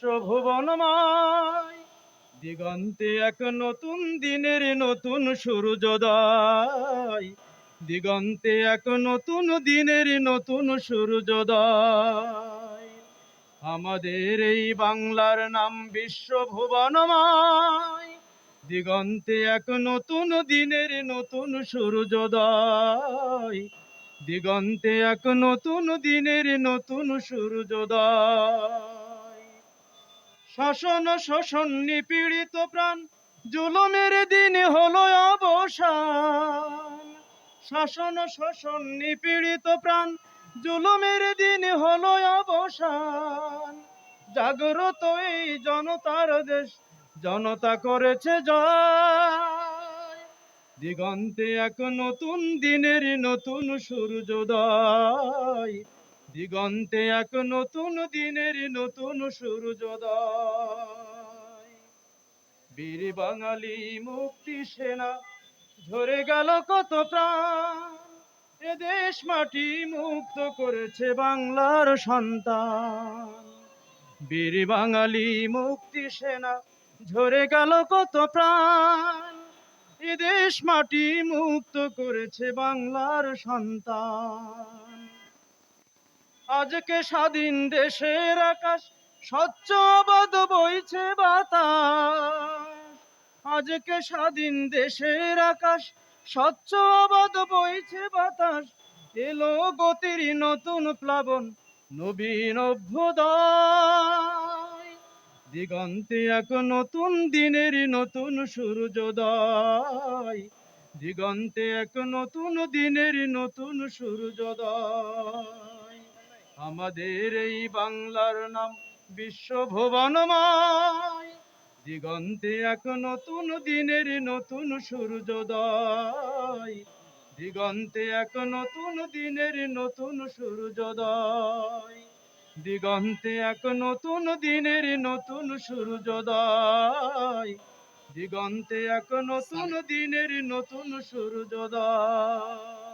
বিশ্বভুবনময় দিগন্তে এক নতুন দিনের নতুন সূর্যোদয়। দিগন্তে এক নতুন দিনের নতুন সূর্যোদয়। আমাদের এই বাংলার নাম বিশ্বভুবনময়। দিগন্তে এক নতুন দিনের নতুন সূর্যোদয়। দিগন্তে এক নতুন দিনের নতুন সূর্যোদয়। শাসন শোষণ নিপীড়িত প্রাণ, জুলুমের দিন হলো অবসান। শাসন শোষণ নিপীড়িত প্রাণ, জুলুমের দিন হলো অবসান। জাগ্রত এই জনতার দেশ, জনতা করেছে জয়। দিগন্তে এক নতুন দিনের নতুন সূর্যোদয়। দিগন্তে এক নতুন দিনের নতুন সূর্যোদয়। বীর বাঙালি মুক্তি সেনা, ঝরে গেল কত প্রাণ। এ দেশ মাটি মুক্ত করেছে বাংলার সন্তান। বীর বাঙালি মুক্তি সেনা, ঝরে গেল কত প্রাণ। এ দেশ মাটি মুক্ত করেছে বাংলার সন্তান। আজকে স্বাধীন দেশের আকাশ, স্বচ্ছ অবাধ বইছে বাতাস। আজকে স্বাধীন দেশের আকাশ, স্বচ্ছ অবাধ বইছে বাতাস। এলো গতির নতুন প্লাবন, নবীন অভ্যুদয়। দিগন্তে এক নতুন দিনের নতুন সূর্যোদয়। দিগন্তে এক নতুন দিনের নতুন সূর্যোদয়। আমাদের এই বাংলার নাম বিশ্বভুবনময় দিগন্তে এক নতুন দিনের নতুন সূর্যোদয়। দিগন্তে এক নতুন দিনের নতুন সূর্যোদয়। দিগন্তে এক নতুন দিনের নতুন সূর্যোদয়। দিগন্তে এক নতুন দিনের নতুন সূর্যোদয়।